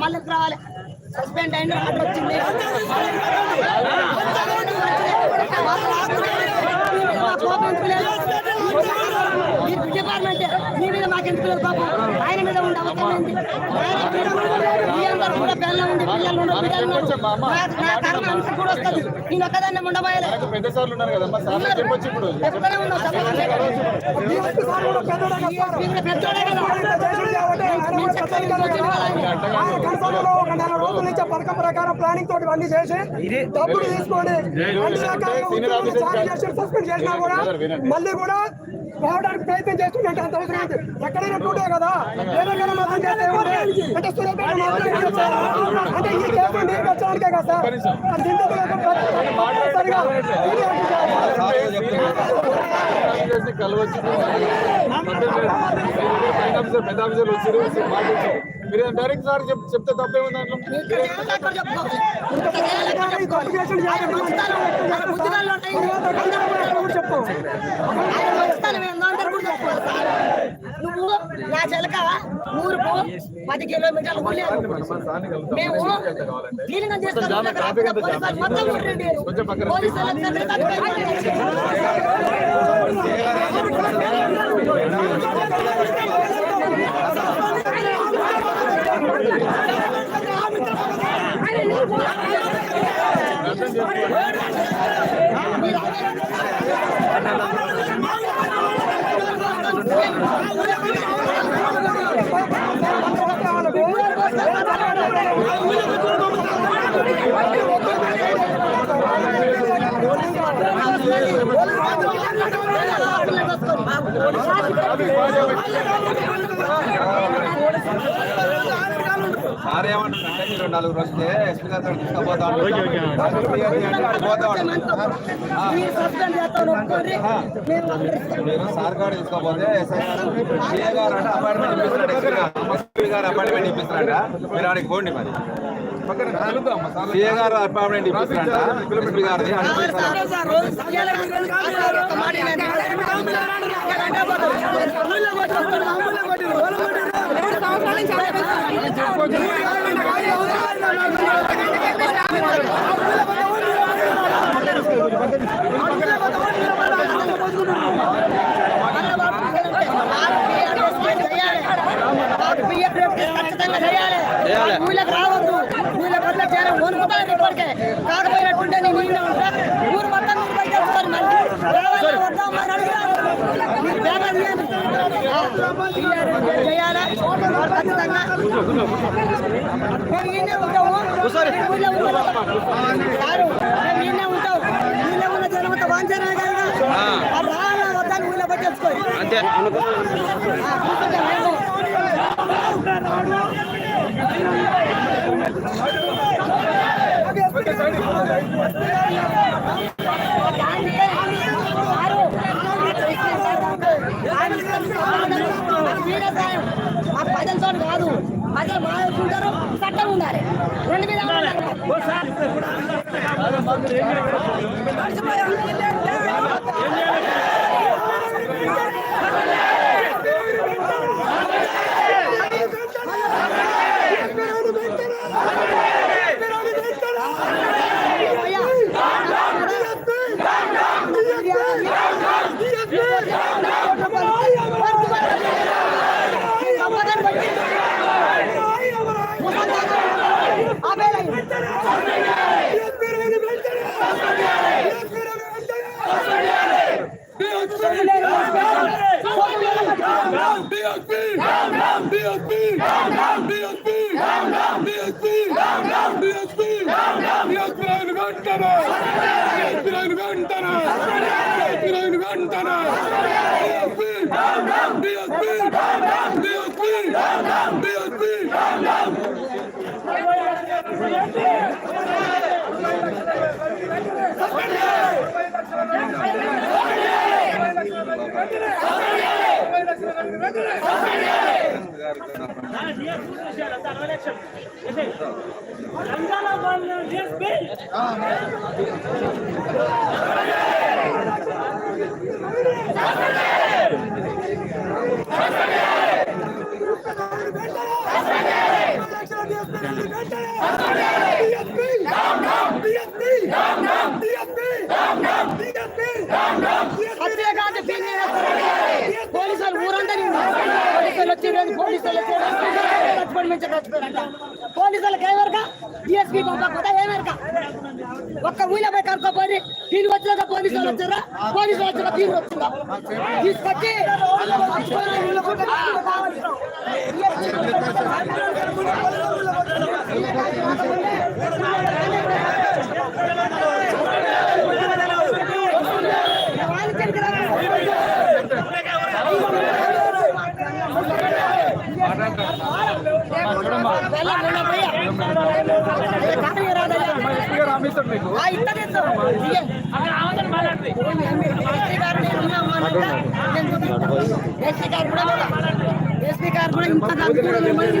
మళ్ళీ రావాలి సస్పెండ్ అయిన ఆర్డర్ వచ్చింది. మా కోపం ఎందుకు లేదు? మీరు డిపార్ట్మెంట్ మీ మీద మాకు ఎందుకు లేదు పాపం? ఆయన మీద ఉండే అవసరం కూడా పిల్లలు పిల్లలు. నా- కర్మ అంతా కూడా వస్తుంది. నేను ఒక్కదాన్ని పెద్దోడే రోజుల నుంచి పథకం ప్రకారం ప్లానింగ్ తోటి అన్ని చేసి డబ్బులు తీసుకొని అన్ని రకాల ఉద్యోగులు చాలా చేసి సస్పెండ్ చేసినా కూడా మళ్ళీ కూడా రావడానికి ప్రయత్నం చేస్తున్నట్టు అంత అవసరం ఏంటి? ఎక్కడైనా టూటే కదా ఏదైనా మాత్రం చేస్తే ఏముంది? అంటే సూర్యాపేట మాత్రం చేయొచ్చు. అంటే ఈ కేసు నీకు వచ్చడానికే కదా సార్ అది దిండుకు లేక తప్పనిసరిగా ఇది అంటే చేసి కలవచ్చు పైన ఆఫీసర్ పెద్ద ఆఫీసర్ వచ్చారు మాట్లాడారు మీరు డైరెక్ట్ సార్ చెప్ చెప్తే తప్పేముంది దాంట్లో ఇక్కడ ఏమైనా అక్కడ చెప్పుకోవాలి. ఇంత చేయాలి ఇక్కడ చెప్పుకోవాలి. ఆయన మంచితనం, ఆయన బుద్ధిగాళ్ళు ఉంటాయి. అందరూ కూడా చెప్పు మంచితనం ఏందో అందరూ కూడా చెప్పుకోవాలి. సార్. నువ్వు నా చెలక ఊరుకు పది కిలోమీటర్లు ఊర్లేదు మేము క్లీనింగ్ చేస్తాం. పోలీసు వాళ్ళు మొత్తం ఊరండి. సార్ ఏమంటుందంటే మీరు నలుగురు వస్తే ఎస్పీ తీసుకుపోతా మీరు సార్ గారు తీసుకోపోతే ఎస్ఐ గారు సీఏ గారు అంటే అపాయింట్మెంట్ ఇప్పిస్తున్నాడు ఎస్పీ గారు అపాయింట్మెంట్ ఇప్పిస్తున్నాడ మీరు ఆడికి పోండి మరి సీఏ గారు అపాయింట్మెంట్ ఇప్పిస్తున్నాడ ఎస్పీ గారిది ఊళ్ళకి రావద్దు ఊళ్ళకి వల్ల చేయాలి వణుకుతారు ఇప్పటికే కాకపోయినట్టుంటే నేను ఈయన ఉంటా ఊరు మొత్తం మీరు బయట వస్తారు మళ్ళీ రావాలా వద్దా మరి అడిగారు మీరు బేగా తీయండి. ఆ, తీయాలి, చేయాలి ఖచ్చితంగా మేము ఈయనే ఉంటాము ఊళ్ళో ఉంటాము. మేము ఈయనే ఉంటాం ఊళ్ళో ఉన్న పట్టేసుకోవాలి అంతే ప్రజలతో కాదు ప్రజలు మాట్లాడుకుంటారు చట్టం ఉండాలి రెండు Come on! మీద సత్యకాంత్ పిన్ని పోలీసులు ఊరంతా నిండు పోలీసులు వచ్చి పోలీసులు పోలీసులకు ఏమరక డిఎస్పీ పంపకపోతే ఏమరక ఒక్క ఊళ్ళో పోయి కనుక్కోపోయి దీనికి వచ్చినాక పోలీసులు వచ్చారా పోలీసులు వచ్చిన దీనికి వచ్చిందా తీసుకొచ్చి ఎస్పీ గారు కూడా ఇంత డబ్బులు మిమ్మల్ని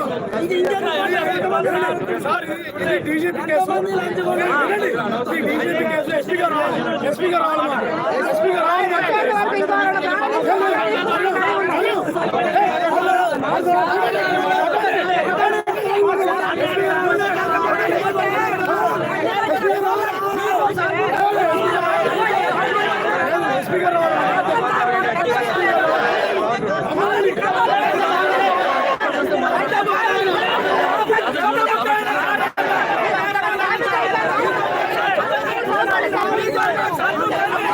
గారు ఇద్దరే మాట్లాడదాం. సార్, ఇది డీజీపీ కేసు వినండి. ఇది డీజీపీ కేసు ఎస్పీ గారు రావాలి. ఎస్పీ గారు రావాలి మాట. ఎస్పీ గారు రావాలి మాట. మీ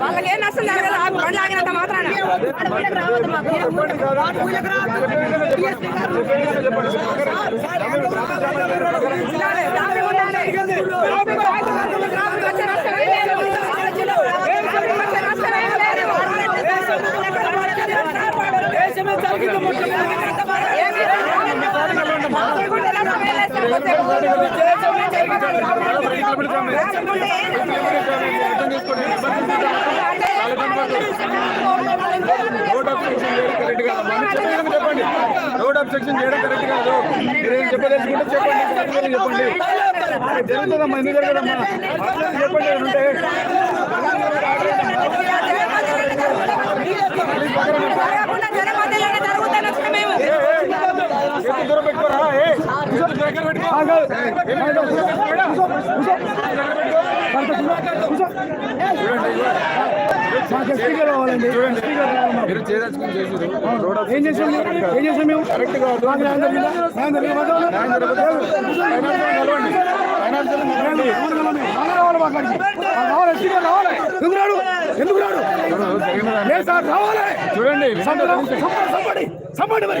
వాళ్ళకి ఏం నష్టం జరగదు ఆ బండ్లు ఆగినంత మాత్రాన ఉండాలి, ట్రాఫిక్ ఉండాలి. ట్రాఫిక్ వచ్చే నష్టం ఏం లేదు. ట్రాఫిక్ వచ్చే నష్టం ఏం లేదు. ఏమీ లేదు. ట్రాఫిక్ ఉంటే నష్టం ఏం లేదు. రోడ్ అబ్స్ట్రక్షన్ చేయడం కరెక్ట్ కాదు మనం చెప్పేది చెప్పండి. రోడ్ అబ్జెక్షన్ చేయడం కరెక్ట్ కాదు మీరు ఏం చెప్పదలుచుకుంటే చెప్పండి చెప్పండి జరుగుతుందమ్మా ఎందుకు జరగదమ్మా చెప్పండి ఉంటే చేతులు దూరం పెట్టుకోరా ఏ చేతులు దగ్గర మీరు చేయదలుచుకుని చేసారు రోడ్ ఏం చేసాం ఏం చేసాం మేము కరెక్ట్ కాదు రావాలి రావాలి, గారు రావాలి. ఎందుకు రాడు? ఎందుకు రాడు? లేదు సార్, రావాలి. చూడండి సంపడి సంపడి మరి. సంపడి మరి.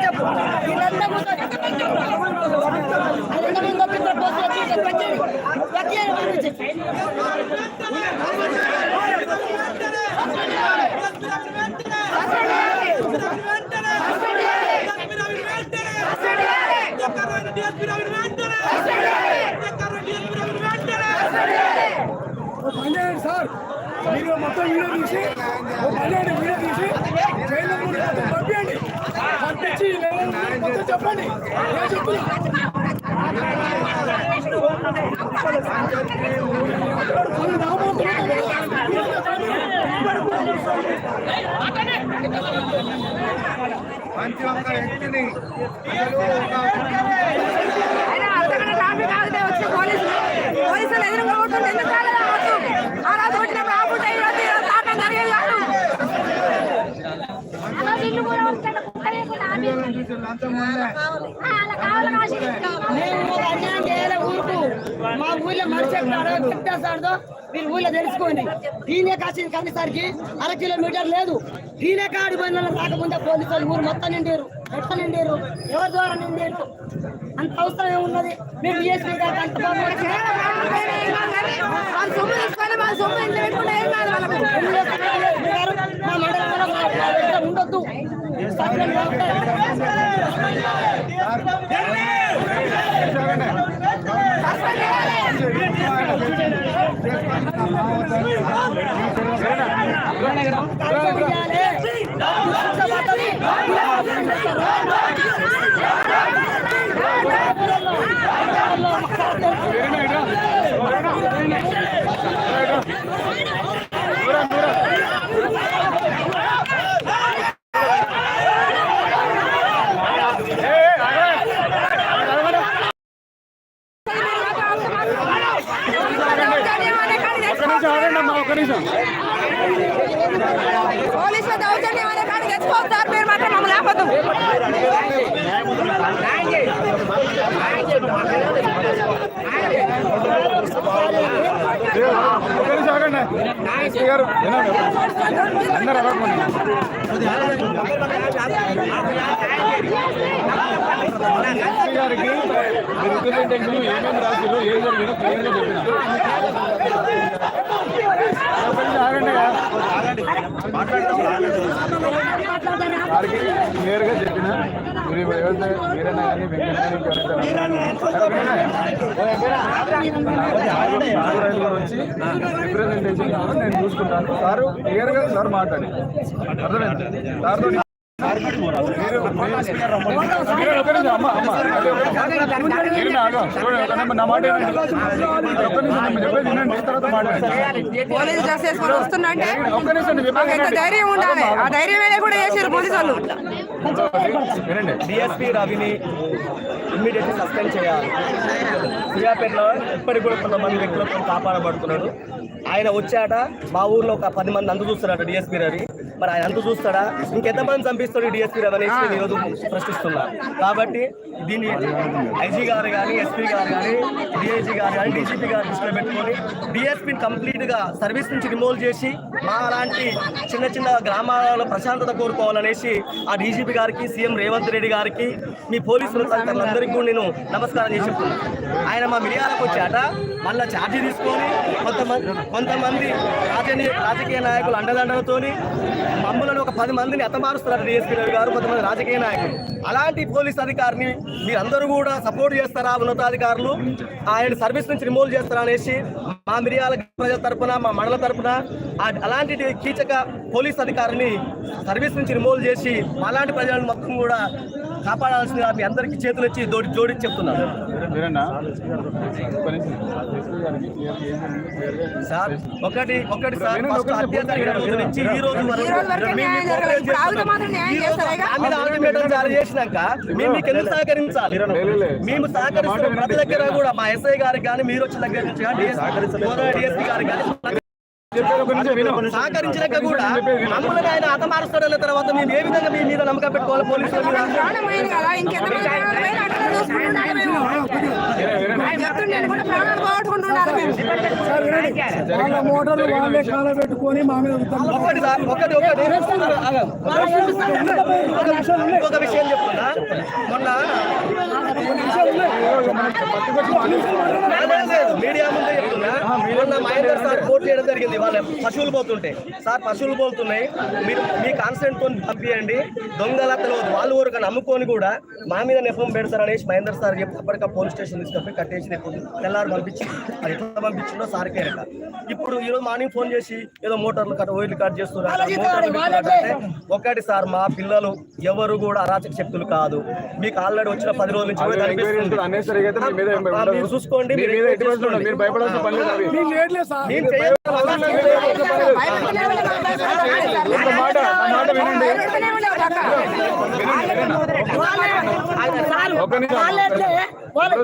చెప్పు వీళ్ళందరూ కూర్చోరు ఎంతమంది వచ్చిందో పోస్ట్ వచ్చి చెప్పండి వచ్చి పంపించి ఓ పని పనిచేయండి సార్ మీరు మొత్తం వీడియో తీసి పనిచేయండి వీడియో తీసి జైలు పంపించండి పంపించి మొత్తం చెప్పండి నేను మంచి ఒక్క వ్యక్తిని ట్రాఫిక్ ఆగితే వచ్చి పోలీసులు పోలీసులు ఎదురు కొడుతుంటే ఎందుకు రాలేదు ఆ రోజు? ఆ రోజు వచ్చినప్పుడు ఆపుంటే జరిగేది కాదు. మా ఊళ్ళో మనిషి తిట్టేస్తాడో మీరు ఊళ్ళో తెలుసుకోండి. ఈయనే కాసిన కనీసరికి అర కిలోమీటర్ లేదు. ఈయనే కాడి పోయిన రాకముందే పోలీసు వాళ్ళు ఊరు మొత్తం నిండారు ఎట్లా నిండారు ఎవరి ద్వారా నిండారు అంత అవసరం ఏమున్నది? మీరు బిఎస్పీ గారు అంత బాగా వచ్చిందా? వాళ్ళు సొమ్ము తీసుకొని వాళ్ళ సొమ్ము ఇంట్లో పెట్టుకుంటే ఏం కాదు వాళ్ళకు ఊళ్ళో డిఎస్పీ గారు మా మండలంలో మా మా దగ్గర ఉండొద్దు సభ్యులు ఆగండి అమ్మా ఒక్క నిమిషం పోలీసుల దౌర్జన్యం అనే కానీ తెచ్చుకోవద్దు సార్ మీరు మాత్రం మమ్మల్ని ఆపద్దు ఒక్క నిమిషం ఆగండి ఎస్పీ గారు వినండి అందరూ అడగండి ఎస్పీ గారికి రిప్రజెంటేషన్ ఏమేమి రాసిరు ఏం జరిగిందో క్లియర్గా చెప్పిన ఆగండి వారికి క్లియర్గా చెప్పిన మీరు ఎవరైతే మీరైనా కానీ వచ్చి రిప్రజెంటేషన్ నేను చూసుకుంటాను సార్ క్లియర్గా సార్ మాట్లాడి అర్థమైంది సార్తో పోలీసు డ్రెస్ వేసుకొని వస్తుందంటే ఒక్క నిమిషం, నేను మాకు చెప్పేది ఎంత వినండి. ధైర్యం ఉండాలి ఆ ధైర్యం కూడా చేసారు పోలీసు వాళ్ళు డిఎస్పీ రవిని ఇమ్మీడియట్లీ సస్పెండ్ చేయాలి. సూర్యాపేటలో ఇప్పటికి కూడా కొంతమంది వ్యక్తులతో కాపాడబడుతున్నాడు. ఆయన వచ్చాట మా ఊర్లో ఒక పది మంది అంత చూస్తున్నాడు డిఎస్పీ రవి. మరి ఆయన అంత చూస్తాడా? ఇంకెంతమంది చంపిస్తాడు డిఎస్పీ రవి అనేసి ఈరోజు ప్రశ్నిస్తున్నా. కాబట్టి దీన్ని ఐజీ గారు కానీ ఎస్పీ గారు కానీ డిఐజీ గారు కానీ డీజీపీ గారు దృష్టిలో పెట్టుకొని డిఎస్పీని కంప్లీట్గా సర్వీస్ నుంచి రిమూవ్ చేసి మా లాంటి చిన్న చిన్న గ్రామాలలో ప్రశాంతత కోరుకోవాలనేసి ఆ డీజీపీ గారికి సీఎం రేవంత్ రెడ్డి గారికి మీ పోలీసులు కూడా నేను నమస్కారం చేసి చెప్తున్నాను ఆయన మా మిరియాలకు వచ్చాట మళ్ళీ ఛార్జీ తీసుకొని కొంతమంది కొంతమంది రాజకీయ రాజకీయ నాయకులు అండదండలతోని మమ్మల్ని ఒక పది మందిని ఎత్తమారుస్తున్నారు డిఎస్పీ రవి గారు కొంతమంది రాజకీయ నాయకులు. అలాంటి పోలీస్ అధికారిని మీరందరూ కూడా సపోర్ట్ చేస్తారా ఉన్నతాధికారులు? ఆయన సర్వీస్ నుంచి రిమూవ్ చేస్తారా అనేసి మా మిరియాల ప్రజల తరపున మా మండల తరపున అలాంటి కీచక పోలీస్ అధికారిని సర్వీస్ నుంచి రిమూవ్ చేసి అలాంటి ప్రజలను మొత్తం కూడా కాపాడాల్సిందిగా మీ అందరికీ చేతులు ఇచ్చి జోడి జోడించి చెప్తున్నాను. గా సార్ ఒకటి ఒకటి సార్ రోజు నుంచి ఈ రోజు జారీ చేసినాక మేము మీకు ఎందుకు సహకరించాలి? మేము సహకరిస్తున్న ప్రతి దగ్గర కూడా మా ఎస్ఐ గారికి కానీ మీరు వచ్చిన దగ్గర నుంచి కానీ డిఎస్పీ గారికి కానీ సహకరించినాక కూడా మమ్మల్ని ఆయన హతమారుస్తాడన్న తర్వాత మేము ఏ విధంగా మీ మీద నమ్మకం పెట్టుకోవాలి పోలీసుల వాళ్ళ మోటార్లు వాళ్ళే కాల పెట్టుకొని మా మీద విషయం చెప్తున్నా మొన్న మీడియా ముందే మొన్న మహేందర్ సార్ కోర్టు చేయడం జరిగింది వాళ్ళ పశువులు పోతుంటే. సార్ పశువులు పోతున్నాయి. మీరు మీ కాన్సెంట్తో పంపించండి దొంగల తెలియదు. వాళ్ళు ఊరు నమ్ముకొని కూడా మా మీద నెపం పెడతారు అనేసి మహేందర్ సార్ చెప్పి అప్పటికా పోలీస్ స్టేషన్ తీసుకొని కట్టేసి రేపు తెల్లారు పంపించి అది ఎట్లా పంపించిందో సార్కే రక ఇప్పుడు ఈరోజు మార్నింగ్ ఫోన్ చేసి ఏదో మోటార్లు కట్ ఓయిల్ కట్ చేస్తున్నారు. ఒకటి సార్ మా పిల్లలు ఎవరు కూడా అరాచక శక్తులు కాదు. మీకు ఆల్రెడీ వచ్చిన పది రోజుల నుంచి. చేసుకోండి. మీరు భయపడాల్సిన పని మాట మాట వినండి.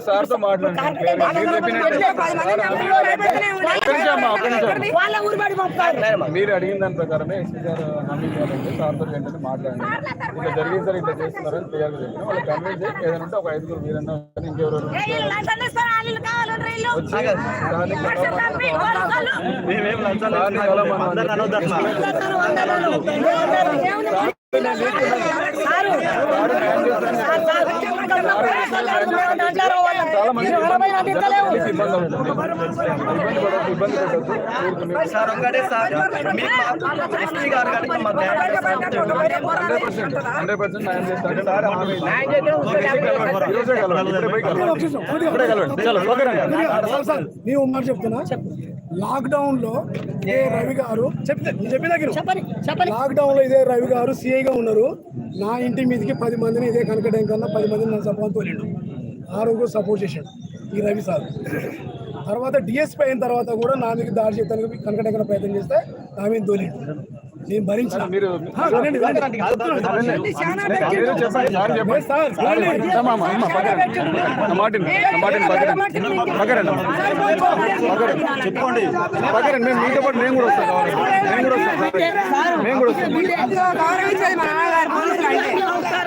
సార్తో మాట్లాడండి మీరు అడిగిన దాని ప్రకారమే ఎస్పీ గారు హామీ ఇవ్వాలంటే సార్తో వెంటనే మాట్లాడండి. ఇట్లా జరిగింది సార్ ఇట్లా చేస్తున్నారని క్లియర్గా చెప్పిన వాళ్ళు కన్విన్స్ చేసి ఏదైనా ఉంటే ఒక ఐదుగురు మీరన్నా ఇంకెవరు మేమేం లంచాలు సార్ ఒక్కటే సార్ ఎస్పీ గారు మా హండ్రెడ్ పర్సెంట్ న్యాయం చేస్తాను సార్ నీ మాట చెప్తున్నా లాక్డౌన్లో ఇదే రవి గారు చెప్తే నేను చెప్పిన దగ్గర లాక్డౌన్లో ఇదే రవి గారు సిఐగా ఉన్నారు. నా ఇంటి మీదకి పది మందిని ఇదే కనకడం కన్నా పది మందిని నన్ను సపోర్ట్ తోలిండు. ఆ రోజు సపోర్ట్ చేశాడు ఈ రవి సార్. తర్వాత డిఎస్పీ అయిన తర్వాత కూడా నా మీద దాడి చేయడానికి కనకడం ప్రయత్నం చేస్తే నా మీద తోలిండు. నేను భరించిన. మీరు చెప్పండి పక్కన మేము మీతో పాటు మేము కూడా వస్తాం. మేము కూడా వస్తాం సార్. మేము కూడా వస్తాం.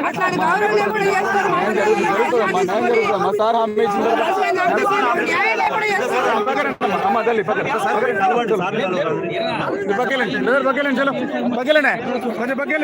ఎంతో గౌరవించేది మా నాన్నగారు పోలీసులు అంటే అట్లాంటి గౌరవం లేకుండా చేస్తారు? మా న్యాయం జరుగుతుంది జరుగుతుందమ్మా, న్యాయం జరుగుతుంది మా సార్ హామీ ఇచ్చిన తర్వాత న్యాయం లేకుండా చేస్తారు. పక్కన అమ్మ, అమ్మ తల్లి పక్కన పక్కన బ్రదర్ పక్కన చలో పక్కనే కొంచెం పక్కన